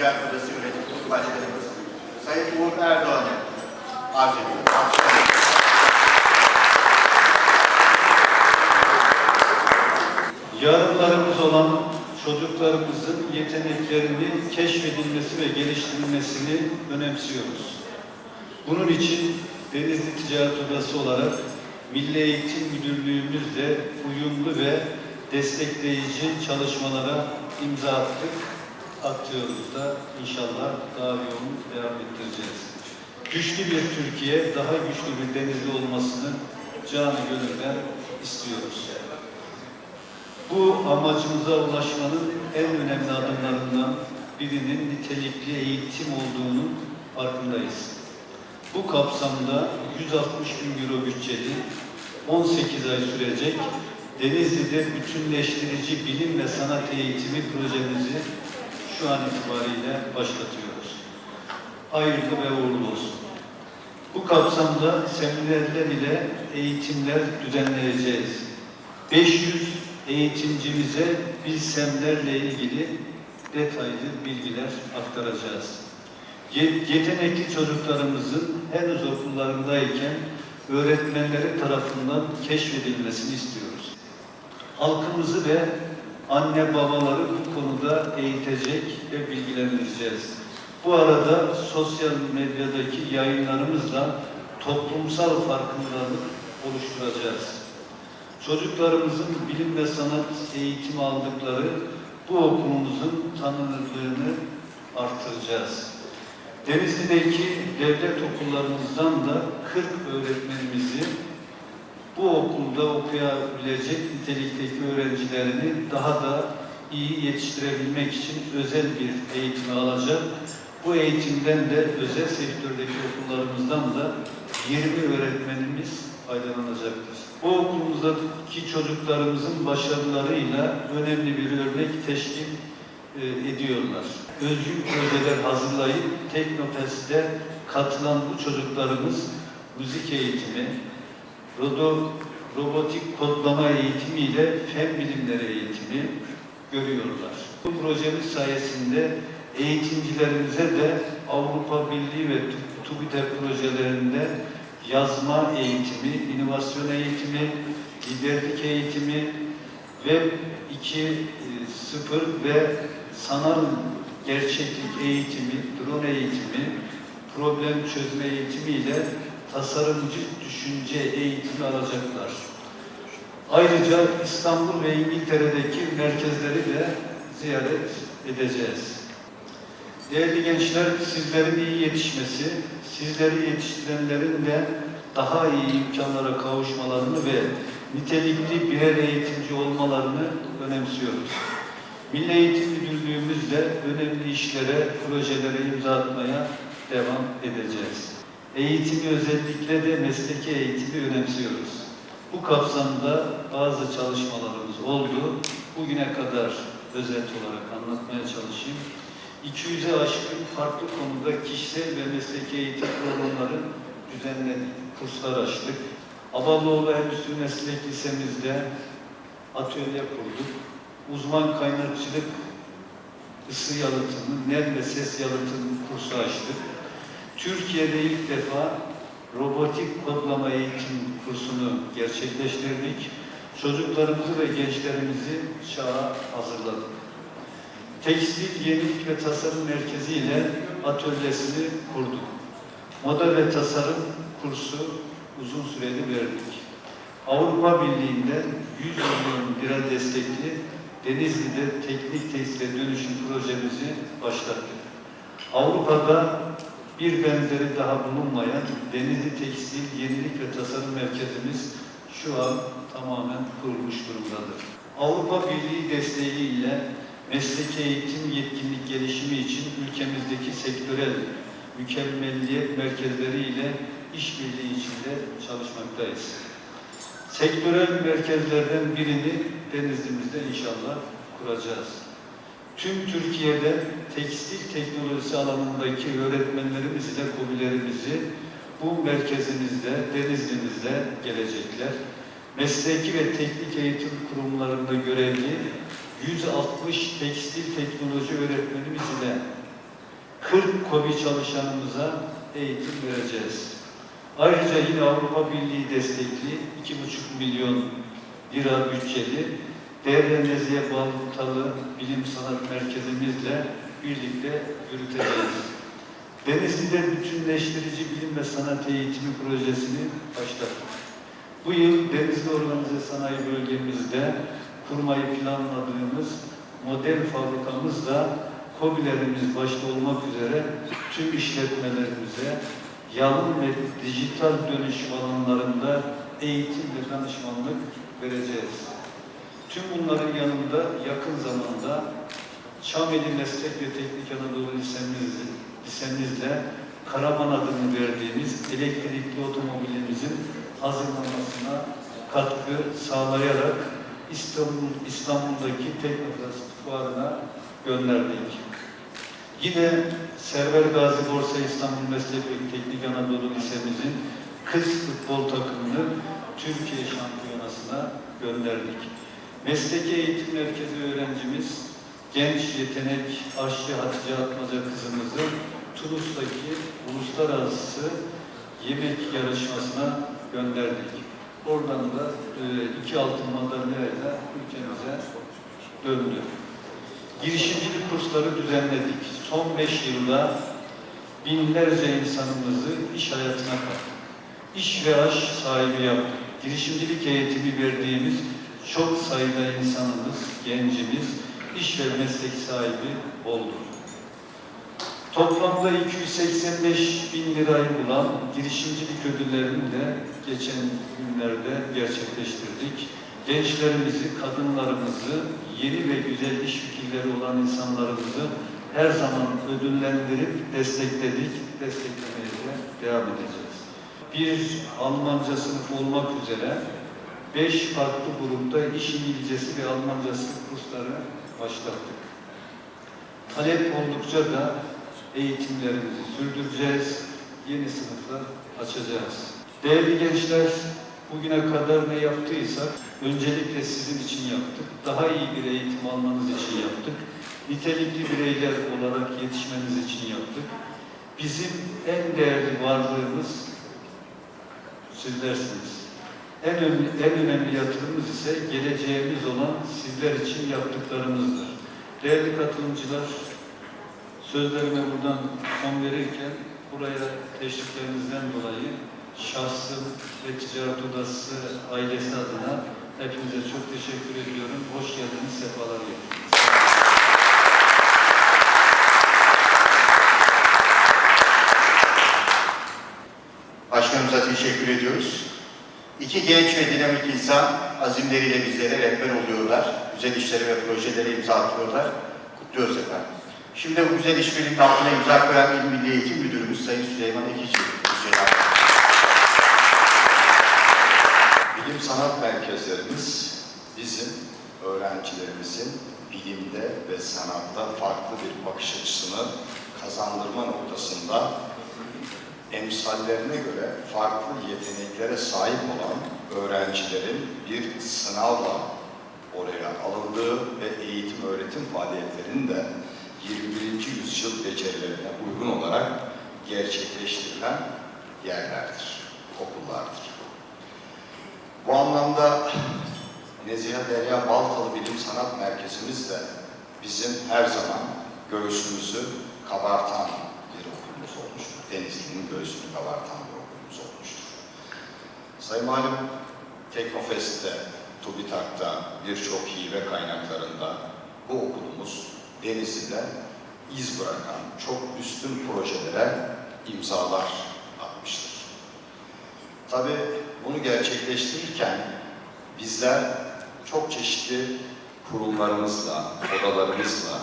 Ticaret Odası Yönetim Kurulu Başkanımız Sayın Uğur Erdoğan'ı arz ediyorum. Yarınlarımız olan çocuklarımızın yeteneklerini keşfedilmesi ve geliştirilmesini önemsiyoruz. Bunun için Denizli Ticaret Odası olarak Milli Eğitim Müdürlüğümüzle uyumlu ve destekleyici çalışmalara imza attık. Da inşallah daha yoğun devam ettireceğiz. Güçlü bir Türkiye, daha güçlü bir Denizli olmasını canı gönülden istiyoruz. Bu amacımıza ulaşmanın en önemli adımlarından birinin nitelikli eğitim olduğunun farkındayız. Bu kapsamda 160 bin euro bütçeli 18 ay sürecek Denizli'de bütünleştirici bilim ve sanat eğitimi projemizi şu an itibariyle başlatıyoruz. Hayırlı ve uğurlu olsun. Bu kapsamda seminerler ile eğitimler düzenleyeceğiz. 500 eğitimcimize bilsemlerle ilgili detaylı bilgiler aktaracağız. Ye- Yetenekli çocuklarımızın henüz okullarındayken öğretmenleri tarafından keşfedilmesini istiyoruz. Halkımızı ve anne babaları bu konuda eğitecek ve bilgilendireceğiz. Bu arada sosyal medyadaki yayınlarımızla toplumsal farkındalık oluşturacağız. Çocuklarımızın bilim ve sanat eğitimi aldıkları bu okulumuzun tanınırlığını artıracağız. Denizli'deki devlet okullarımızdan da 40 öğretmenimizi bu okulda okuyabilecek nitelikteki öğrencilerini daha da iyi yetiştirebilmek için özel bir eğitimi alacak. Bu eğitimden de özel sektördeki okullarımızdan da 20 öğretmenimiz faydalanacaktır. Bu okulumuzdaki çocuklarımızın başarılarıyla önemli bir örnek teşkil e, ediyorlar. Özgün projeler hazırlayıp Teknofest'te katılan bu çocuklarımız müzik eğitimi, rodo, robotik kodlama eğitimiyle fen bilimleri eğitimi görüyorlar. Bu projemiz sayesinde eğitimcilerimize de Avrupa Birliği ve TÜBİTAK projelerinde yazma eğitimi, inovasyon eğitimi, liderlik eğitimi, Web 2.0 ve sanal gerçeklik eğitimi, drone eğitimi, problem çözme eğitimiyle tasarımcı düşünce eğitimi alacaklar. Ayrıca İstanbul ve İngiltere'deki merkezleri de ziyaret edeceğiz. Değerli gençler, sizlerin iyi yetişmesi, sizleri yetiştirenlerin de daha iyi imkanlara kavuşmalarını ve nitelikli birer eğitimci olmalarını önemsiyoruz. Milli Eğitim Müdürlüğümüzle önemli işlere, projelere imza atmaya devam edeceğiz. Eğitimi özellikle de mesleki eğitimi önemsiyoruz. Bu kapsamda bazı çalışmalarımız oldu. Bugüne kadar özet olarak anlatmaya çalışayım. 200'e aşkın farklı konuda kişisel ve mesleki eğitim programları düzenledik, kurslar açtık. Abaloğlu Endüstri Meslek Lisemizde atölye kurduk. Uzman kaynakçılık ısı yalıtımı, nem ve ses yalıtımı kursu açtık. Türkiye'de ilk defa robotik kodlama eğitim kursunu gerçekleştirdik. Çocuklarımızı ve gençlerimizi çağa hazırladık. Tekstil Yenilik ve Tasarım Merkezi atölyesini kurduk. Moda ve tasarım kursu uzun süreli verdik. Avrupa Birliği'nden 100 milyon lira destekli Denizli'de teknik tesise dönüşüm projemizi başlattık. Avrupa'da bir benzeri daha bulunmayan Denizli Tekstil Yenilik ve Tasarım Merkezimiz şu an tamamen kurulmuş durumdadır. Avrupa Birliği desteğiyle mesleki eğitim yetkinlik gelişimi için ülkemizdeki sektörel mükemmelliyet merkezleri ile işbirliği içinde çalışmaktayız. Sektörel merkezlerden birini Denizli'mizde inşallah kuracağız. Tüm Türkiye'de tekstil teknolojisi alanındaki öğretmenlerimiz ile kobilerimizi bu merkezimizde, Denizli'mizde gelecekler. Mesleki ve teknik eğitim kurumlarında görevli 160 tekstil teknoloji öğretmenimiz ile 40 KOBİ çalışanımıza eğitim vereceğiz. Ayrıca yine Avrupa Birliği destekli 2,5 milyon lira bütçeli Devre Nezihe Baltalı Bilim Sanat Merkezimizle birlikte yürüteceğiz. Denizli'de bütünleştirici bilim ve sanat eğitimi projesini başlattık. Bu yıl Denizli Organize Sanayi Bölgemizde kurmayı planladığımız model fabrikamızda KOBİ'lerimiz başta olmak üzere tüm işletmelerimize yalın ve dijital dönüşüm alanlarında eğitim ve danışmanlık vereceğiz. Tüm bunların yanında yakın zamanda Çameli Meslek ve Teknik Anadolu Lisemiz, lisemizle Karaman adını verdiğimiz elektrikli otomobilimizin hazırlanmasına katkı sağlayarak İstanbul, İstanbul'daki Teknofest fuarına gönderdik. Yine Server Gazi Borsa İstanbul Meslek ve Teknik Anadolu Lisemizin kız futbol takımını Türkiye şampiyonasına gönderdik. Mesleki Eğitim Merkezi öğrencimiz genç yetenek aşçı Hatice Atmaca kızımızı Tunus'taki uluslararası yemek yarışmasına gönderdik. Oradan da e, iki altın madalyayla ülkemize döndü. Girişimcilik kursları düzenledik. Son beş yılda binlerce insanımızı iş hayatına kattık. İş ve aş sahibi yaptık. Girişimcilik eğitimi verdiğimiz çok sayıda insanımız, gencimiz iş ve meslek sahibi oldu. Toplamda 285 bin lirayı bulan girişimcilik ödüllerini de geçen günlerde gerçekleştirdik. Gençlerimizi, kadınlarımızı, yeni ve güzel iş fikirleri olan insanlarımızı her zaman ödüllendirip destekledik, desteklemeye de devam edeceğiz. Bir Almanca sınıfı olmak üzere beş farklı grupta iş İngilizcesi ve Almancası kursları başlattık. Talep oldukça da eğitimlerimizi sürdüreceğiz, yeni sınıflar açacağız. Değerli gençler, bugüne kadar ne yaptıysak öncelikle sizin için yaptık. Daha iyi bir eğitim almanız için yaptık. Nitelikli bireyler olarak yetişmeniz için yaptık. Bizim en değerli varlığımız sizlersiniz. En önemli, en önemli yatırımımız ise geleceğimiz olan sizler için yaptıklarımızdır. Değerli katılımcılar, sözlerime buradan son verirken buraya teşriflerinizden dolayı şahsım ve Ticaret Odası ailesi adına hepinize çok teşekkür ediyorum. Hoş geldiniz, sefalar getirdiniz. Başkanımıza teşekkür ediyoruz. İki genç ve dinamik insan azimleriyle bizlere rehber oluyorlar. Güzel işleri ve projelere imza atıyorlar. Kutluyoruz efendim. Şimdi bu güzel işbirliğinin altına imza koyan İl Milli Eğitim Müdürümüz Sayın Süleyman Ekici. Bilim sanat merkezlerimiz bizim öğrencilerimizin bilimde ve sanatta farklı bir bakış açısını kazandırma noktasında emsallerine göre farklı yeteneklere sahip olan öğrencilerin bir sınavla oraya alındığı ve eğitim öğretim faaliyetlerinin de 21. yüzyıl becerilerine uygun olarak gerçekleştirilen yerlerdir, okullardır. Bu anlamda Nezihe Derya Baltalı Bilim Sanat Merkezimiz de bizim her zaman göğsümüzü kabartan Denizli'nin göğsünü kabartan bir okulumuz olmuştur. Sayın Valim, Teknofest'te, TÜBİTAK'ta birçok hibe kaynaklarında bu okulumuz Denizli'de iz bırakan çok üstün projelere imzalar atmıştır. Tabii bunu gerçekleştirirken bizler çok çeşitli kurumlarımızla, odalarımızla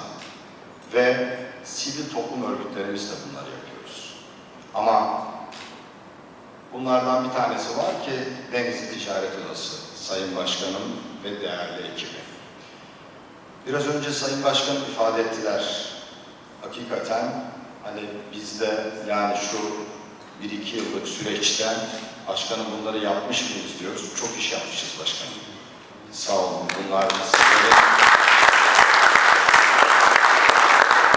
ve sivil toplum örgütlerimizle bunları yapıyoruz. Ama bunlardan bir tanesi var ki Denizli Ticaret Odası, Sayın Başkanım ve değerli ekibi. Biraz önce Sayın Başkanım ifade ettiler. Hakikaten hani bizde yani şu bir iki yıllık süreçte başkanım bunları yapmış mıyız diyoruz. Çok iş yapmışız başkanım. Sağ olun. Bunlar sizlerin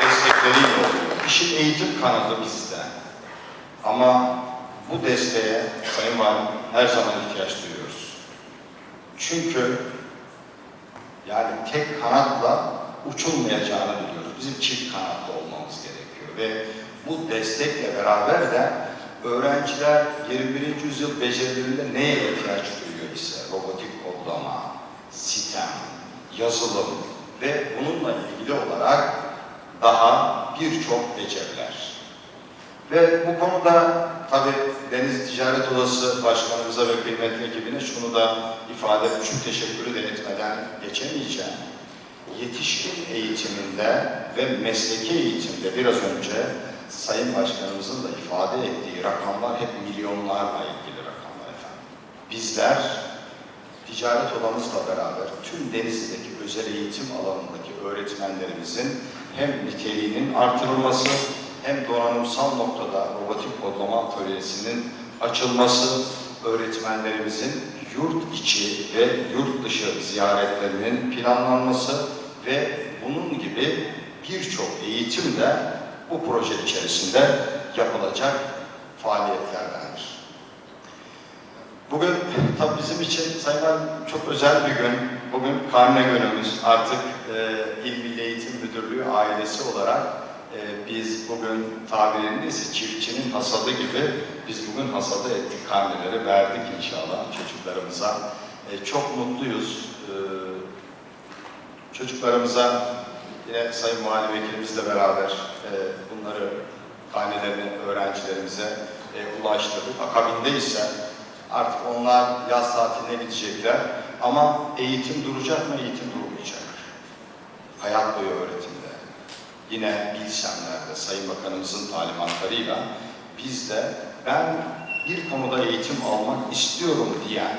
destekleriyle oluyor. işin eğitim kanadı bizde. Ama bu desteğe Sayın Valim her zaman ihtiyaç duyuyoruz. Çünkü yani tek kanatla uçulmayacağını biliyoruz. Bizim çift kanatlı olmamız gerekiyor ve bu destekle beraber de öğrenciler 21. yüzyıl becerilerinde neye ihtiyaç duyuyor ise robotik kodlama, sistem, yazılım ve bununla ilgili olarak daha birçok beceriler. Ve bu konuda tabii Deniz Ticaret Odası Başkanımıza ve kıymetli ekibine şunu da ifade şu teşekkürü de etmeden geçemeyeceğim. Yetişkin eğitiminde ve mesleki eğitimde biraz önce Sayın Başkanımızın da ifade ettiği rakamlar hep milyonlarla ilgili rakamlar efendim. Bizler ticaret odamızla beraber tüm Denizli'deki özel eğitim alanındaki öğretmenlerimizin hem niteliğinin artırılması hem donanımsal noktada robotik kodlama atölyesinin açılması, öğretmenlerimizin yurt içi ve yurt dışı ziyaretlerinin planlanması ve bunun gibi birçok eğitim de bu proje içerisinde yapılacak faaliyetlerdendir. Bugün tabii bizim için Sayın çok özel bir gün. Bugün karne günümüz. Artık e, İl Milli Eğitim Müdürlüğü ailesi olarak e, biz bugün tabirinde ise çiftçinin hasadı gibi biz bugün hasadı ettik, karneleri verdik inşallah çocuklarımıza. E, çok mutluyuz. E, çocuklarımıza yine Sayın Muhalif Vekilimizle beraber e, bunları karnelerini öğrencilerimize e, ulaştırdık. Akabinde ise Artık onlar yaz tatiline gidecekler. Ama eğitim duracak mı? Eğitim durmayacak. Hayat boyu öğretimde. Yine bilsemlerde Sayın Bakanımızın talimatlarıyla biz de ben bir konuda eğitim almak istiyorum diyen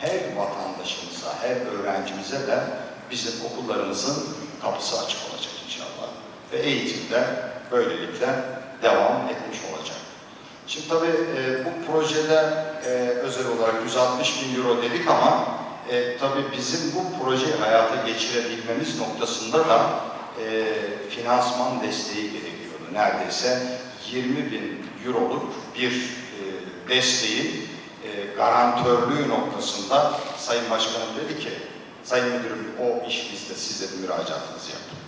her vatandaşımıza, her öğrencimize de bizim okullarımızın kapısı açık olacak inşallah. Ve eğitimde böylelikle devam etmiş olacak. Şimdi tabii e, bu projede e, özel olarak 160 bin euro dedik ama e, tabii bizim bu projeyi hayata geçirebilmemiz noktasında da e, finansman desteği gerekiyordu. Neredeyse 20 bin euroluk bir e, desteğin e, garantörlüğü noktasında Sayın Başkanım dedi ki, Sayın Müdürüm o iş bizde, siz de müracaatınızı yapın.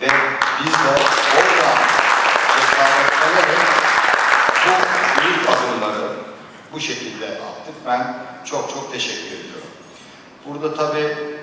Ve biz de oradan cesaretlenerek bu büyük adımları bu şekilde attık. Ben çok çok teşekkür ediyorum. Burada tabii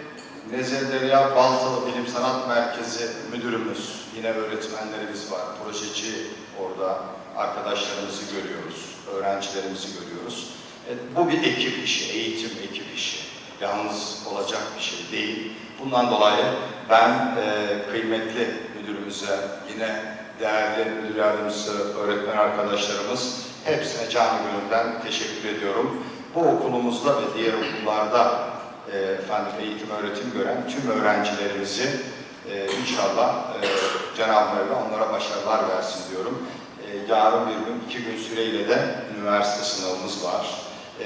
Nezih Derya Baltalı Bilim Sanat Merkezi müdürümüz, yine öğretmenlerimiz var, projeci orada arkadaşlarımızı görüyoruz, öğrencilerimizi görüyoruz. E, bu bir ekip işi, eğitim ekip işi. Yalnız olacak bir şey değil. Bundan dolayı ben e, kıymetli müdürümüze, yine değerli müdür yardımcısı, öğretmen arkadaşlarımız hepsine canı gönülden teşekkür ediyorum. Bu okulumuzda ve diğer okullarda e, efendim eğitim öğretim gören tüm öğrencilerimizi e, inşallah e, Cenab-ı Mevla onlara başarılar versin diyorum. E, yarın bir gün iki gün süreyle de üniversite sınavımız var. E,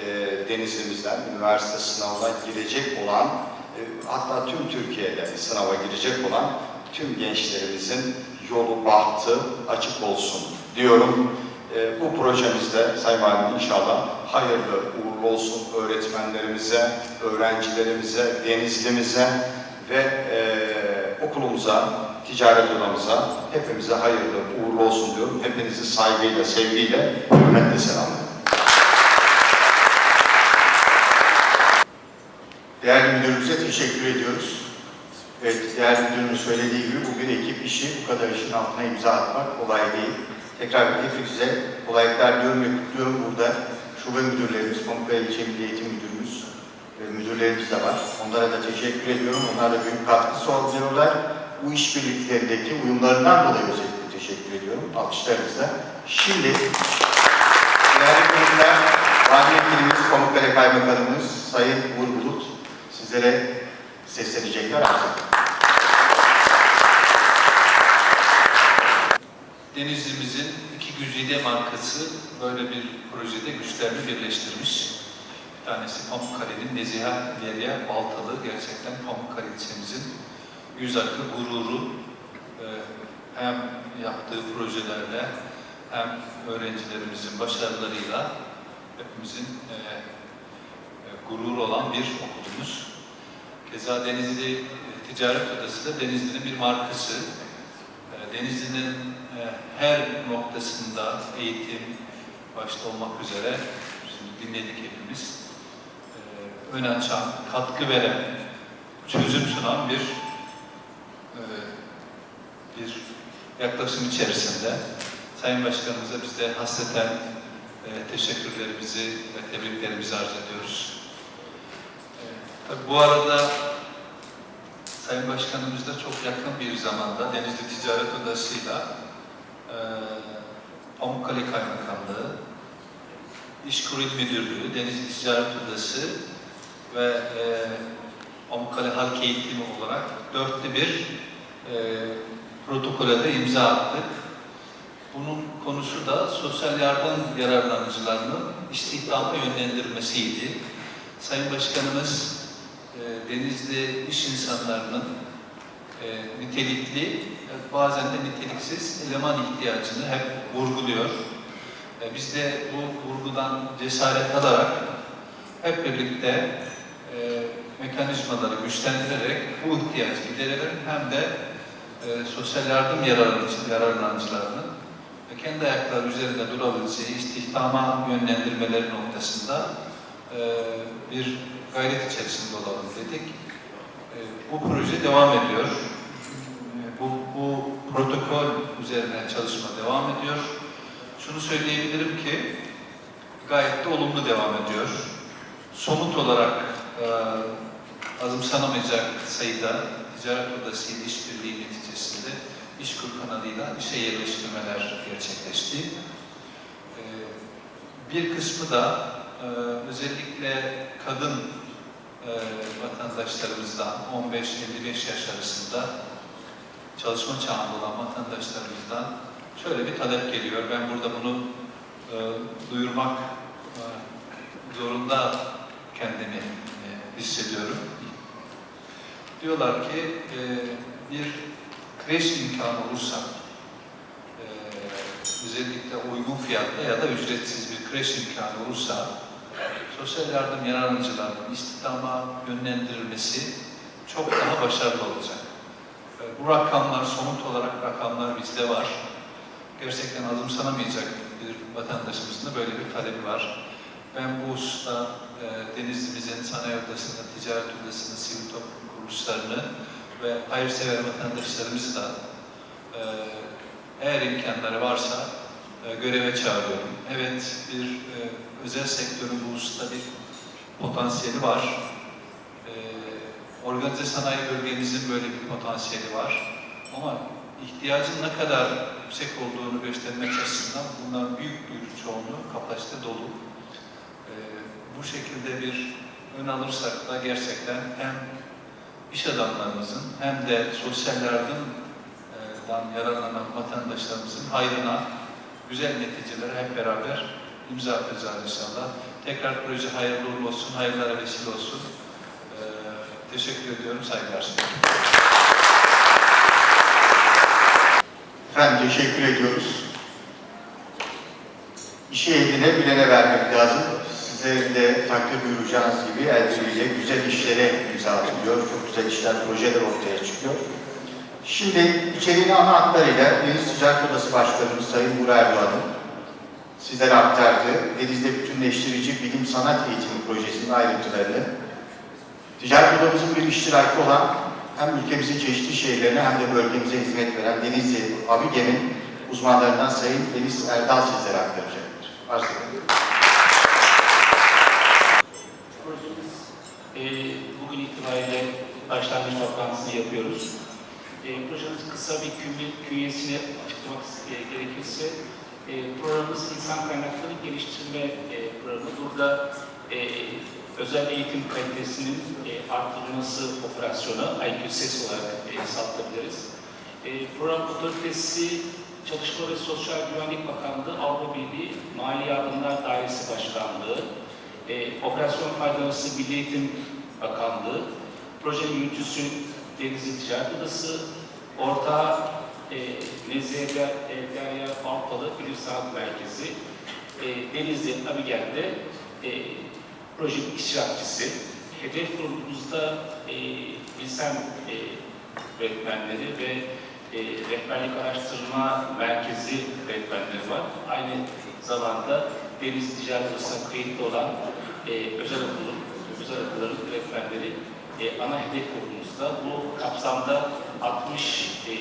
Denizli'mizden üniversite sınavına girecek olan e, hatta tüm Türkiye'de sınava girecek olan tüm gençlerimizin yolu, bahtı açık olsun diyorum. E, bu projemizde Sayın Valim inşallah hayırlı, uğurlu olsun öğretmenlerimize, öğrencilerimize, denizlimize ve e, okulumuza, ticaret odamıza hepimize hayırlı, uğurlu olsun diyorum. Hepinizi saygıyla, sevgiyle, hürmetle selamlıyorum. Değerli müdürümüze teşekkür ediyoruz. Evet, değerli müdürümün söylediği gibi bu bir ekip işi. Bu kadar işin altına imza atmak kolay değil. Tekrar hepinize kolaylıklar diliyorum ve kutluyorum burada. Şube müdürlerimiz, Pamukkale İlçe Milli Eğitim Müdürümüz ve müdürlerimiz de var. Onlara da teşekkür ediyorum. Onlar da büyük katkı sağlıyorlar. Bu işbirliklerindeki uyumlarından dolayı özellikle teşekkür ediyorum. Alkışlarınızla. Şimdi değerli konuklar, Vali Vekilimiz, Pamukkale Kaymakamımız Sayın Uğur Bulut sizlere seslenecekler artık. Denizli'mizin iki güzide markası böyle bir projede güçlerini birleştirmiş. Bir tanesi Pamukkale'nin Neziha Derya Baltalı. Gerçekten Pamukkale ilçemizin yüz akı, gururu. Ee, hem yaptığı projelerle hem öğrencilerimizin başarılarıyla hepimizin e, e, gururu olan bir okulumuz. Keza Denizli Ticaret Odası da Denizli'nin bir markası. E, Denizli'nin her noktasında eğitim başta olmak üzere şimdi dinledik hepimiz. E, ön açan, katkı veren, çözüm sunan bir e, bir yaklaşım içerisinde Sayın Başkanımıza biz de hasreten e, teşekkürlerimizi ve tebriklerimizi arz ediyoruz. E, tabii bu arada Sayın Başkanımız da çok yakın bir zamanda Denizli Ticaret Odası'yla e, Pamukkale Kaymakamlığı, İşkur İl Müdürlüğü, Denizli Ticaret Odası ve e, Pamukkale Halk Eğitimi olarak dörtlü bir e, protokole de imza attık. Bunun konusu da sosyal yardım yararlanıcılarının istihdama yönlendirmesiydi. Sayın Başkanımız e, Denizli iş insanlarının e, nitelikli, bazen de niteliksiz eleman ihtiyacını hep vurguluyor. E, biz de bu vurgudan cesaret alarak hep birlikte e, mekanizmaları güçlendirerek bu ihtiyacı giderelim hem de e, sosyal yardım yararlanıcı- yararlanıcılarının ve kendi ayakları üzerinde durabileceği istihdama yönlendirmeleri noktasında e, bir gayret içerisinde olalım dedik. E, bu proje devam ediyor. E, bu, bu protokol üzerine çalışma devam ediyor. Şunu söyleyebilirim ki gayet de olumlu devam ediyor. Somut olarak e, azımsanamayacak sayıda ticaret odası ile işbirliği neticesinde İşkur kanalıyla işe yerleştirmeler gerçekleşti. Ee, Bir kısmı da e, özellikle kadın e, vatandaşlarımızdan 15-55 yaş arasında çalışma çağında olan vatandaşlarımızdan şöyle bir talep geliyor. Ben burada bunu e, duyurmak e, zorunda kendimi e, hissediyorum. Diyorlar ki e, bir kreş imkanı olursa e, özellikle uygun fiyatla ya da ücretsiz bir kreş imkanı olursa sosyal yardım yararlanıcılarının istihdama yönlendirilmesi çok daha başarılı olacak. Bu rakamlar, somut olarak rakamlar bizde var. Gerçekten azımsanamayacak bir vatandaşımızın da böyle bir talebi var. Ben bu hususta e, Denizli'mizin sanayi odasını, ticaret odasını, sivil toplum kuruluşlarını ve hayırsever vatandaşlarımızı da e, eğer imkanları varsa e, göreve çağırıyorum. Evet, bir e, özel sektörün bu hususta bir potansiyeli var. Organize sanayi bölgemizin böyle bir potansiyeli var. Ama ihtiyacın ne kadar yüksek olduğunu göstermek açısından bunların büyük bir çoğunluğu kapasite dolu. E, bu şekilde bir ön alırsak da gerçekten hem iş adamlarımızın hem de sosyal yardımdan yararlanan vatandaşlarımızın hayrına güzel neticelere hep beraber imza atacağız inşallah. Tekrar proje hayırlı uğurlu olsun, hayırlara vesile olsun. Teşekkür ediyorum, saygılar sunuyorum. Efendim teşekkür ediyoruz. İşi eline bilene vermek lazım. Sizlerin de takdir buyuracağınız gibi el birliğiyle güzel işlere imza atılıyor. Çok güzel işler, projeler ortaya çıkıyor. Şimdi içeriğini ana hatlarıyla Deniz Ticaret Odası Başkanımız Sayın Burak Erdoğan'ın sizlere aktardığı Deniz'de bütünleştirici bilim sanat eğitimi projesinin ayrıntılarını Ticaret Odamızın bir iştiraki olan hem ülkemizin çeşitli şehirlerine hem de bölgemize hizmet veren Denizli Abige'nin uzmanlarından Sayın Deniz Erdal sizlere aktaracaktır. Arz ederim. E, bugün itibariyle başlangıç toplantısını yapıyoruz. E, projemiz kısa bir künye, künyesini açıklamak e, gerekirse e, programımız insan kaynakları geliştirme e, programı. Burada e, özel eğitim kalitesinin e, arttırılması operasyonu IQ ses olarak e, saptabiliriz. E, program otoritesi Çalışma ve Sosyal Güvenlik Bakanlığı Avrupa Birliği Mali Yardımlar Dairesi Başkanlığı e, Operasyon Faydalısı Milli Eğitim Bakanlığı, projenin yürütücüsü Denizli Ticaret Odası, ortağı e, Nezihe Der- Derya Balpalı Bilim Sanat Merkezi, e, Denizli Abigel'de e, projenin iştirakçısı. Hedef grubumuzda e, bilsem e, öğretmenleri ve e, rehberlik araştırma merkezi öğretmenleri var. Aynı zamanda Deniz Ticaret Odası'na kayıtlı olan e, özel okulun, özel okulların öğretmenleri e, ana hedef grubumuzda. Bu kapsamda 60 e,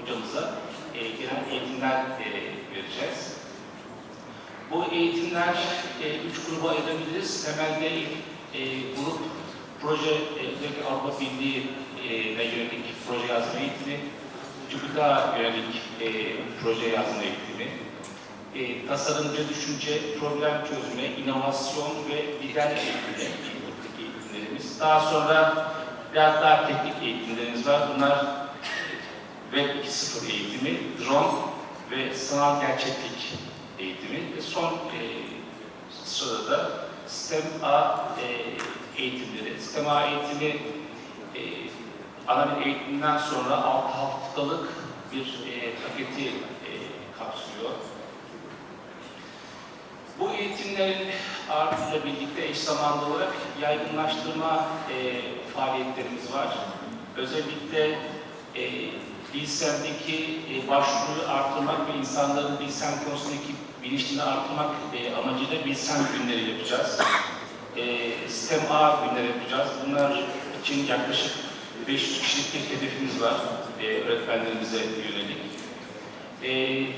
hocamıza e, genel eğitimler e, vereceğiz. Bu eğitimler e, üç gruba ayırabiliriz. Temelde ilk e, grup proje, e, özellikle Avrupa Birliği'ne yönelik proje yazma eğitimi, TÜBİTAK'a yönelik e, proje yazma eğitimi, e, tasarımcı düşünce, problem çözme, inovasyon ve lider eğitimi buradaki eğitimlerimiz. Daha sonra biraz daha teknik eğitimlerimiz var. Bunlar Web 2.0 eğitimi, drone ve sanal gerçeklik eğitimi son e, sırada Sistem A e, eğitimleri. Sistem A eğitimi e, ana bir eğitimden sonra 6 haftalık bir e, paketi e, kapsıyor. Bu eğitimlerin artıyla birlikte eş zamanlı olarak yaygınlaştırma e, faaliyetlerimiz var. Özellikle e, Bilsem'deki e, başvuruyu artırmak ve insanların Bilsem konusundaki bilinçliğini artırmak e, amacıyla Bilsem günleri yapacağız. E, Sistem A günleri yapacağız. Bunlar için yaklaşık 500 kişilik bir hedefimiz var e, öğretmenlerimize yönelik. E,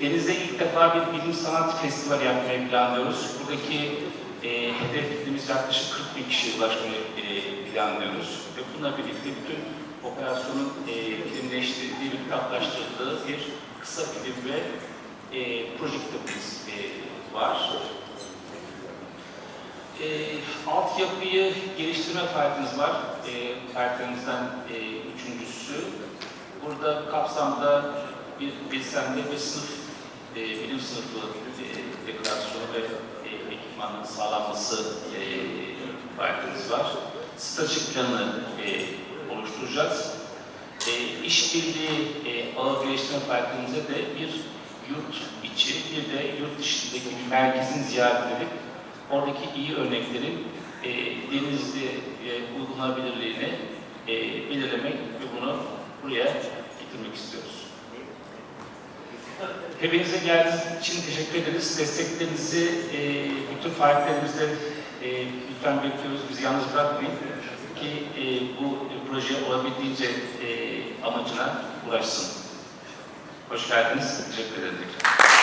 Deniz'de ilk defa bir bilim sanat festivali yapmayı planlıyoruz. Buradaki e, hedef yaklaşık 40 bin kişiye ulaşmayı e, planlıyoruz. Ve bununla birlikte bütün operasyonun e, filmleştirildiği ve kitaplaştırıldığı bir kısa film ve e, proje kitabımız e, var. E, altyapıyı geliştirme faaliyetimiz var. E, faaliyetlerimizden e, üçüncüsü. Burada kapsamda bir bilsemde bir sınıf, e, bilim sınıfı e, dekorasyonu ve e, ekipmanın sağlanması e, faaliyetimiz var. Stratejik planı e, oluşturacağız. E, işbirliği e, ağı geliştirme faaliyetimize de bir yurt içi bir de yurt dışındaki bir merkezin ziyaret edip oradaki iyi örneklerin e, denizli e, uygulanabilirliğini e, belirlemek ve bunu buraya getirmek istiyoruz. Hepinize geldiğiniz için teşekkür ederiz. Desteklerinizi e, bütün faaliyetlerimizde e, lütfen bekliyoruz. Bizi yalnız bırakmayın ki e, bu proje olabildiğince e, amacına ulaşsın. Hoş geldiniz. Teşekkür ederim.